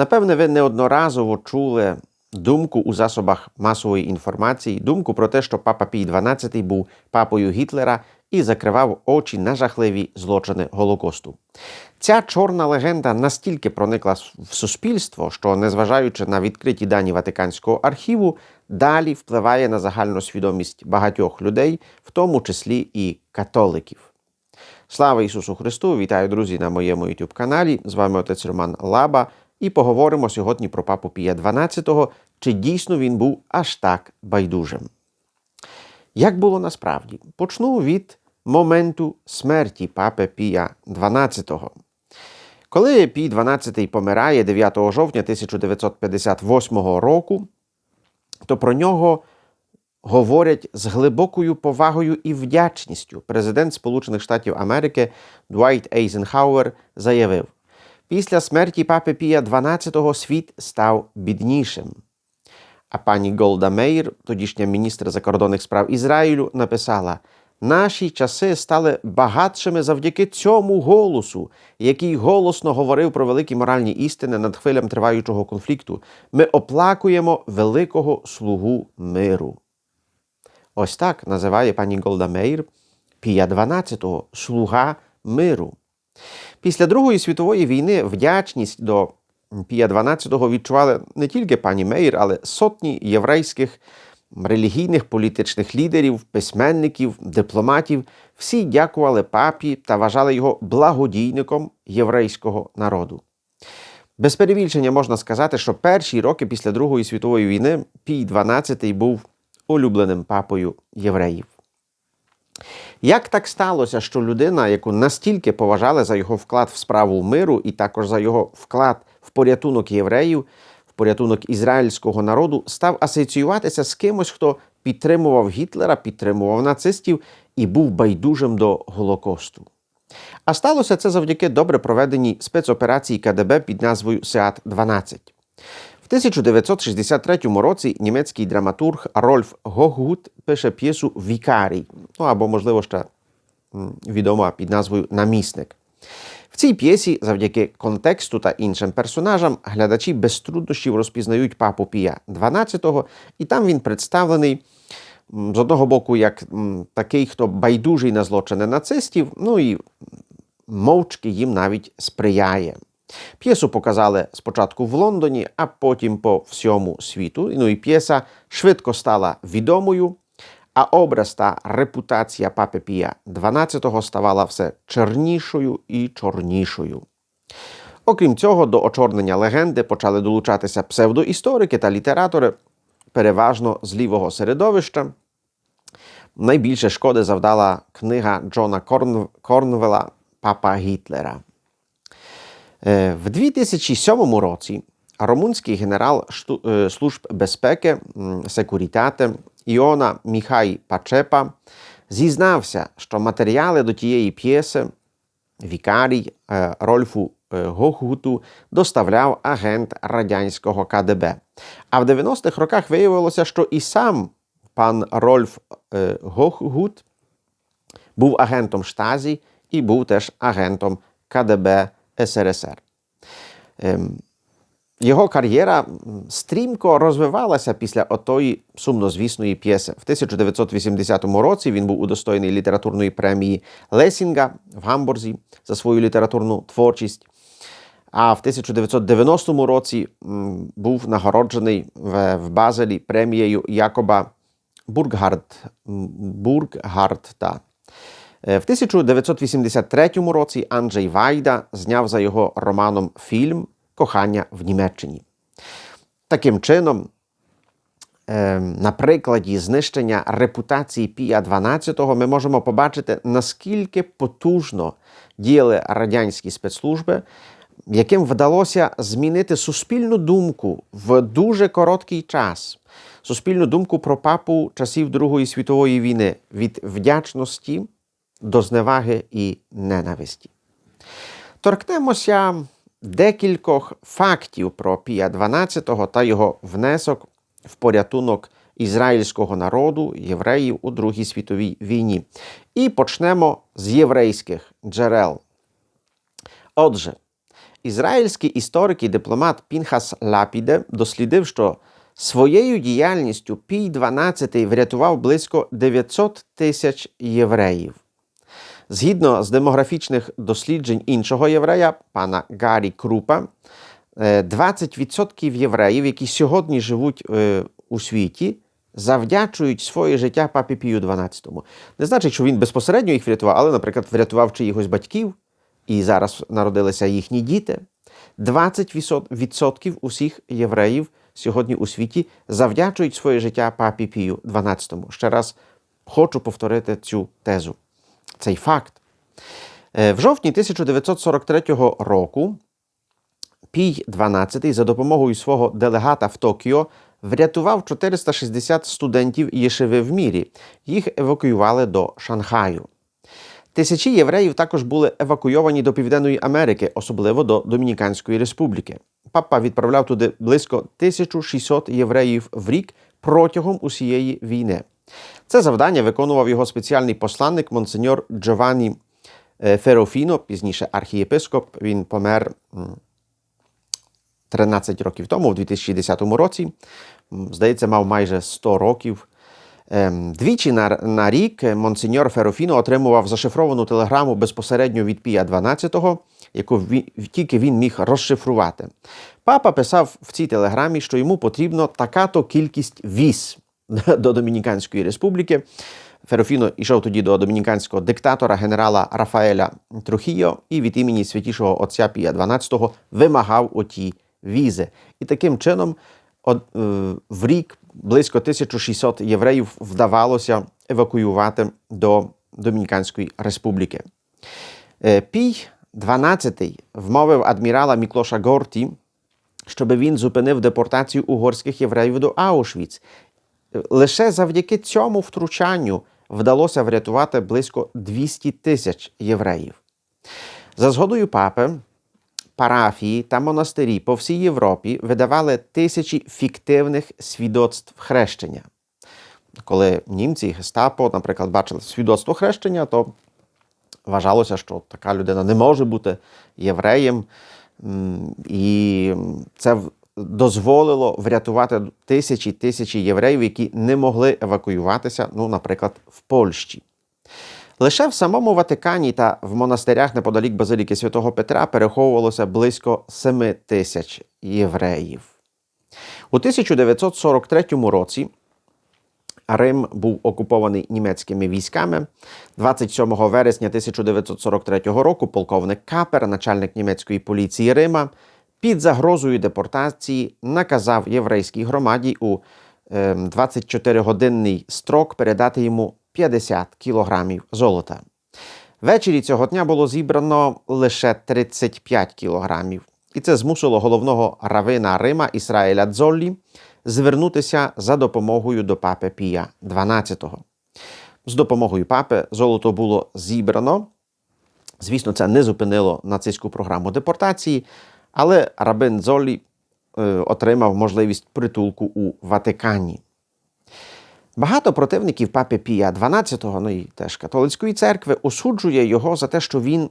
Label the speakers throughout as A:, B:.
A: Напевне, ви неодноразово чули думку у засобах масової інформації, думку про те, що папа Пій XII був папою Гітлера і закривав очі на жахливі злочини Голокосту. Ця чорна легенда настільки проникла в суспільство, що, незважаючи на відкриті дані Ватиканського архіву, далі впливає на загальну свідомість багатьох людей, в тому числі і католиків. Слава Ісусу Христу! Вітаю, друзі, на моєму youtube каналі. З вами отець Роман Лаба. І поговоримо сьогодні про папу Пія XII, чи дійсно він був аж так байдужим. Як було насправді? Почну від моменту смерті папи Пія XII. Коли Пій XII помирає 9 жовтня 1958 року, то про нього говорять з глибокою повагою і вдячністю. Президент Сполучених Штатів Америки Дуайт Ейзенхауер заявив: після смерті папи Пія XII світ став біднішим. А пані Голда Меїр, тодішня міністр закордонних справ Ізраїлю, написала: Наші часи стали багатшими завдяки цьому голосу, який голосно говорив про великі моральні істини над хвилям триваючого конфлікту. Ми оплакуємо великого слугу миру. Ось так називає пані Голда Меїр Пія XII – слуга миру. Після Другої світової війни вдячність до Пія XII відчували не тільки пані Мейр, але сотні єврейських релігійних політичних лідерів, письменників, дипломатів. Всі дякували папі та вважали його благодійником єврейського народу. Без перебільшення можна сказати, що перші роки після Другої світової війни Пій XII був улюбленим папою євреїв. Як так сталося, що людина, яку настільки поважали за його вклад в справу миру і також за його вклад в порятунок євреїв, в порятунок ізраїльського народу, став асоціюватися з кимось, хто підтримував Гітлера, підтримував нацистів і був байдужим до Голокосту? А сталося це завдяки добре проведеній спецоперації КДБ під назвою Сеат 12 в 1963 році німецький драматург Рольф Гоггут пише п'єсу Вікарій, ну або, можливо, ще відома під назвою Намісник. В цій п'єсі, завдяки контексту та іншим персонажам, глядачі без труднощів розпізнають папу Пія XII, і там він представлений з одного боку, як такий, хто байдужий на злочини нацистів, ну і мовчки їм навіть сприяє. П'єсу показали спочатку в Лондоні, а потім по всьому світу. Ну і п'єса швидко стала відомою, а образ та репутація папи Пія XII ставала все чернішою і чорнішою. Окрім цього, до очорнення легенди почали долучатися псевдоісторики та літератори, переважно з лівого середовища. Найбільше шкоди завдала книга Джона Корн... Корнвела Папа Гітлера. В 2007 році румунський генерал служб безпеки Секурітати Іона Міхай Пачепа зізнався, що матеріали до тієї п'єси Вікарій Рольфу Гохгуту доставляв агент радянського КДБ. А в 90-х роках виявилося, що і сам пан Рольф Гохгут був агентом Штазі і був теж агентом КДБ СРСР. Його кар'єра стрімко розвивалася після отої сумнозвісної п'єси. В 1980 році він був удостоєний літературної премії Лесінга в Гамбурзі за свою літературну творчість. А в 1990 році був нагороджений в Базелі премією Якоба Бурггард, Бурггардта. В 1983 році Анджей Вайда зняв за його романом фільм Кохання в Німеччині. Таким чином, на прикладі знищення репутації Пія XII ми можемо побачити, наскільки потужно діяли радянські спецслужби, яким вдалося змінити суспільну думку в дуже короткий час. Суспільну думку про папу часів Другої світової війни від вдячності до зневаги і ненависті. Торкнемося декількох фактів про Пія XII та його внесок в порятунок ізраїльського народу, євреїв у Другій світовій війні. І почнемо з єврейських джерел. Отже, ізраїльський історик і дипломат Пінхас Лапіде дослідив, що своєю діяльністю Пій 12 врятував близько 900 тисяч євреїв. Згідно з демографічних досліджень іншого єврея, пана Гаррі Крупа, е, 20% євреїв, які сьогодні живуть е, у світі, завдячують своє життя папі Пію 12. Не значить, що він безпосередньо їх врятував, але, наприклад, врятував чиїхось батьків, і зараз народилися їхні діти. 20% усіх євреїв сьогодні у світі завдячують своє життя папі Пію 12. Ще раз хочу повторити цю тезу. Цей факт. Е, В жовтні 1943 року Пій 12 за допомогою свого делегата в Токіо врятував 460 студентів Єшиви в мірі. Їх евакуювали до Шанхаю. Тисячі євреїв також були евакуйовані до Південної Америки, особливо до Домініканської Республіки. Папа відправляв туди близько 1600 євреїв в рік протягом усієї війни. Це завдання виконував його спеціальний посланник монсеньор Джованні е, Ферофіно, пізніше архієпископ. Він помер 13 років тому, в 2010 році. Здається, мав майже 100 років. Ем, Двічі на, на рік монсеньор Ферофіно отримував зашифровану телеграму безпосередньо від Пія 12, яку він, тільки він міг розшифрувати. Папа писав в цій телеграмі, що йому потрібно така-то кількість віз до Домініканської республіки. Ферофіно йшов тоді до домініканського диктатора генерала Рафаеля Трухіо і від імені святішого отця Пія 12 вимагав оті візи. І таким чином е, в рік близько 1600 євреїв вдавалося евакуювати до Домініканської республіки. Е, Пій 12 вмовив адмірала Міклоша Горті, щоб він зупинив депортацію угорських євреїв до Аушвіц. Лише завдяки цьому втручанню вдалося врятувати близько 200 тисяч євреїв. За згодою папи, парафії та монастирі по всій Європі видавали тисячі фіктивних свідоцтв хрещення. Коли німці і гестапо, наприклад, бачили свідоцтво хрещення, то вважалося, що така людина не може бути євреєм, і це дозволило врятувати тисячі тисячі євреїв, які не могли евакуюватися, ну, наприклад, в Польщі. Лише в самому Ватикані та в монастирях неподалік Базиліки Святого Петра переховувалося близько 7 тисяч євреїв. У 1943 році Рим був окупований німецькими військами. 27 вересня 1943 року полковник Капер, начальник німецької поліції Рима, під загрозою депортації наказав єврейській громаді у ем, 24-годинний строк передати йому 50 кілограмів золота. Ввечері цього дня було зібрано лише 35 кілограмів. І це змусило головного равина Рима Ісраїля Дзоллі звернутися за допомогою до папи Пія XII. З допомогою папи золото було зібрано. Звісно, це не зупинило нацистську програму депортації, але рабин Дзоллі е, отримав можливість притулку у Ватикані. Багато противників папи Пія XII, ну і теж католицької церкви, осуджує його за те, що він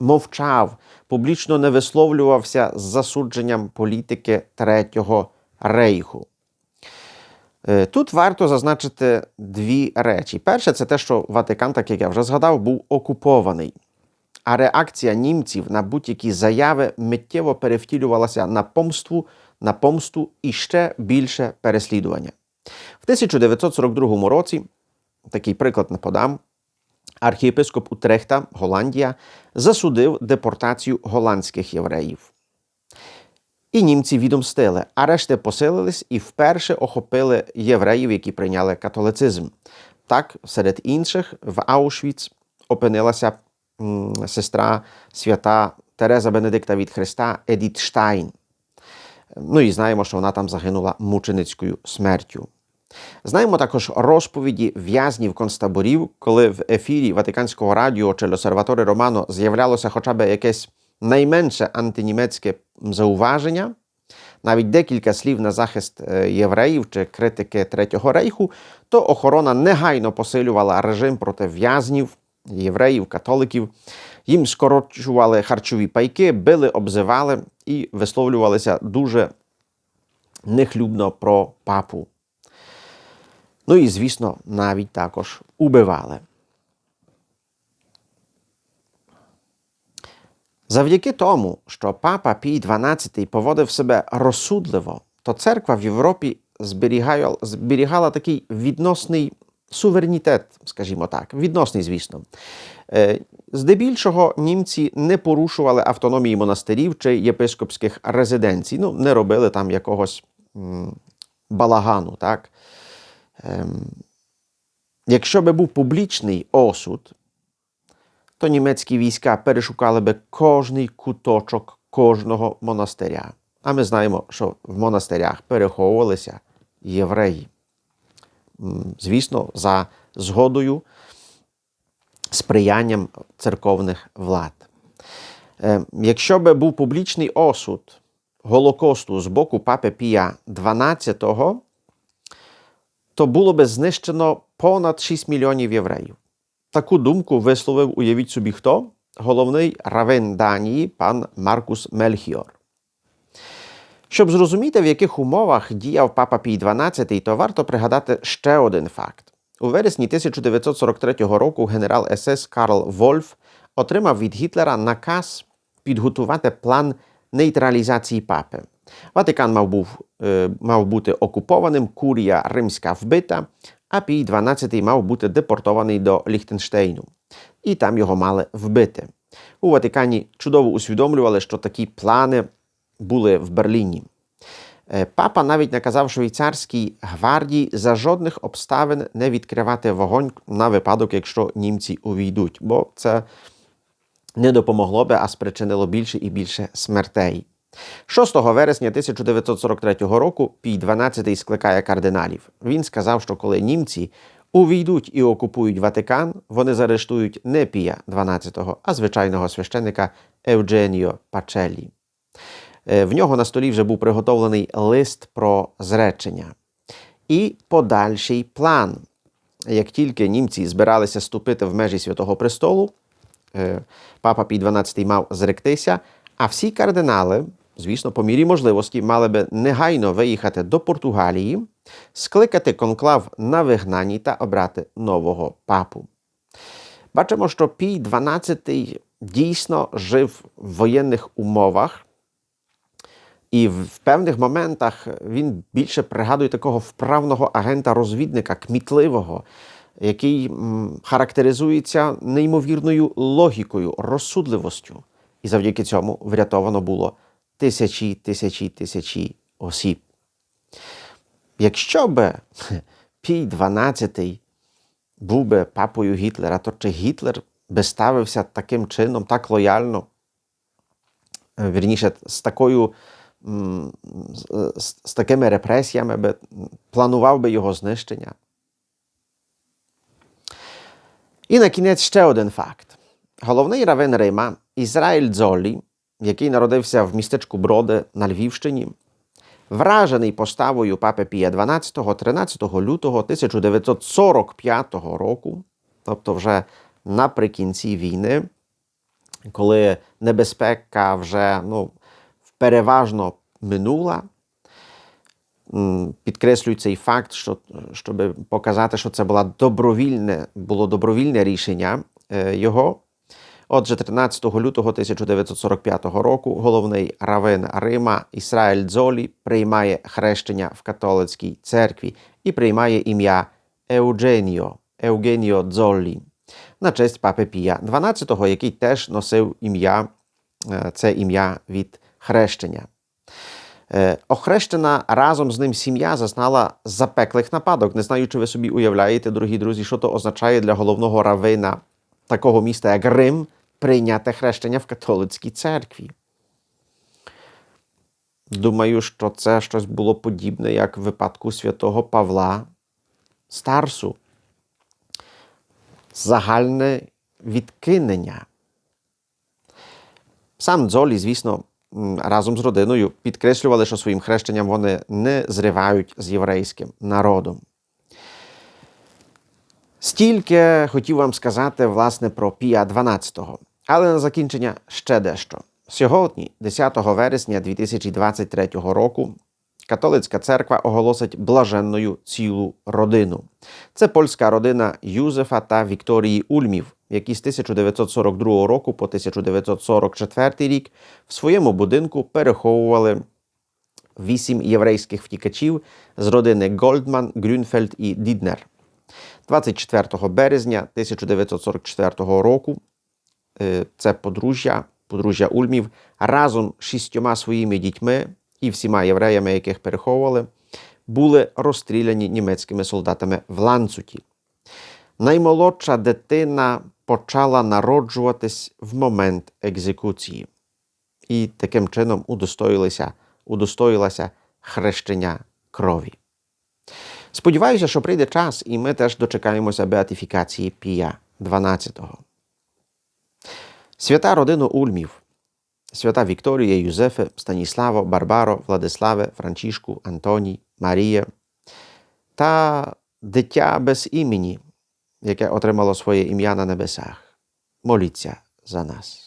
A: мовчав, публічно не висловлювався з засудженням політики Третього рейху. Е, Тут варто зазначити дві речі. Перше, це те, що Ватикан, так як я вже згадав, був окупований. А реакція німців на будь-які заяви миттєво перевтілювалася на помству, на помсту і ще більше переслідування. В 1942 році, такий приклад не подам, архієпископ Утрехта, Голландія, засудив депортацію голландських євреїв. І німці відомстили, а решти посилились і вперше охопили євреїв, які прийняли католицизм. Так, серед інших в Аушвіц опинилася сестра свята Тереза Бенедикта від Христа Едіт Штайн. Ну і знаємо, що вона там загинула мученицькою смертю. Знаємо також розповіді в'язнів концтаборів, коли в ефірі Ватиканського радіо чи Лосерваторе Романо з'являлося хоча б якесь найменше антинімецьке зауваження, навіть декілька слів на захист євреїв чи критики Третього рейху, то охорона негайно посилювала режим проти в'язнів, євреїв, католиків, Їм скорочували харчові пайки, били, обзивали і висловлювалися дуже нехлюбно про папу. Ну і, звісно, навіть також убивали. Завдяки тому, що папа Пій XII поводив себе розсудливо, то церква в Європі зберігала, такий відносний суверенітет, скажімо так, відносний, звісно. Е, Здебільшого німці не порушували автономії монастирів чи єпископських резиденцій, ну, не робили там якогось балагану. Так? Ем, якщо би був публічний осуд, то німецькі війська перешукали би кожний куточок кожного монастиря. А ми знаємо, що в монастирях переховувалися євреї. Звісно, за згодою, сприянням церковних влад. Е, Якщо би був публічний осуд Голокосту з боку папи Пія XII, то було би знищено понад 6 мільйонів євреїв. Таку думку висловив, уявіть собі, хто? Головний равин Данії, пан Маркус Мельхіор. Щоб зрозуміти, в яких умовах діяв папа Пій XII, то варто пригадати ще один факт. У вересні 1943 року генерал СС Карл Вольф отримав від Гітлера наказ підготувати план нейтралізації папи. Ватикан мав, був, е, мав бути окупованим, курія римська вбита, а Пій XII мав бути депортований до Ліхтенштейну. І там його мали вбити. У Ватикані чудово усвідомлювали, що такі плани були в Берліні. Е, Папа навіть наказав швейцарській гвардії за жодних обставин не відкривати вогонь на випадок, якщо німці увійдуть, бо це не допомогло би, а спричинило більше і більше смертей. 6 вересня 1943 року Пій XII скликає кардиналів. Він сказав, що коли німці увійдуть і окупують Ватикан, вони заарештують не Пія XII, а звичайного священика Евдженіо Пачелі. Е, В нього на столі вже був приготовлений лист про зречення і подальший план. Як тільки німці збиралися ступити в межі Святого Престолу, е, папа Пій XII мав зректися, а всі кардинали, звісно, по мірі можливості, мали би негайно виїхати до Португалії, скликати конклав на вигнанні та обрати нового папу. Бачимо, що Пій XII дійсно жив в воєнних умовах. І в певних моментах він більше пригадує такого вправного агента-розвідника, кмітливого, який характеризується неймовірною логікою, розсудливостю. І завдяки цьому врятовано було тисячі, тисячі, тисячі осіб. Якщо би Пій XII був би папою Гітлера, то чи Гітлер би ставився таким чином, так лояльно, е, вірніше, з такою з, такими репресіями би планував би його знищення. І на кінець ще один факт. Головний равин Рима Ізраїль Дзолі, який народився в містечку Броди на Львівщині, вражений поставою папи Пія XII 13 лютого 1945 року, тобто вже наприкінці війни, коли небезпека вже ну, переважно минула. Підкреслюю цей факт, що, щоб показати, що це була добровільне, було добровільне рішення е, його. Отже, 13 лютого 1945 року головний равин Рима Ісраїль Дзолі приймає хрещення в католицькій церкві і приймає ім'я Евгеніо, Евгеніо Дзолі на честь папи Пія XII, який теж носив ім'я, е, це ім'я від хрещення. Е, Охрещена разом з ним сім'я зазнала запеклих нападок. Не знаю, чи ви собі уявляєте, дорогі друзі, що то означає для головного равина такого міста, як Рим, прийняти хрещення в католицькій церкві. Думаю, що це щось було подібне, як в випадку святого Павла Старсу. Загальне відкинення. Сам Дзолі, звісно, разом з родиною підкреслювали, що своїм хрещенням вони не зривають з єврейським народом. Стільки хотів вам сказати, власне, про Пія XII. Але на закінчення ще дещо. Сьогодні, 10 вересня 2023 року, католицька церква оголосить блаженною цілу родину. Це польська родина Юзефа та Вікторії Ульмів, які з 1942 року по 1944 рік в своєму будинку переховували вісім єврейських втікачів з родини Гольдман, Грюнфельд і Діднер. 24 березня 1944 року е, це подружжя, подружжя Ульмів разом з шістьома своїми дітьми і всіма євреями, яких переховували, були розстріляні німецькими солдатами в Ланцуті. Наймолодша дитина почала народжуватись в момент екзекуції і таким чином удостоїлася, удостоїлася хрещення крові. Сподіваюся, що прийде час, і ми теж дочекаємося беатифікації Пія 12-го. Свята родину Ульмів, свята Вікторія, Юзефе, Станіславо, Барбаро, Владиславе, Франчишку, Антоній, Марія та дитя без імені, яке отримало своє ім'я на небесах. Моліться за нас.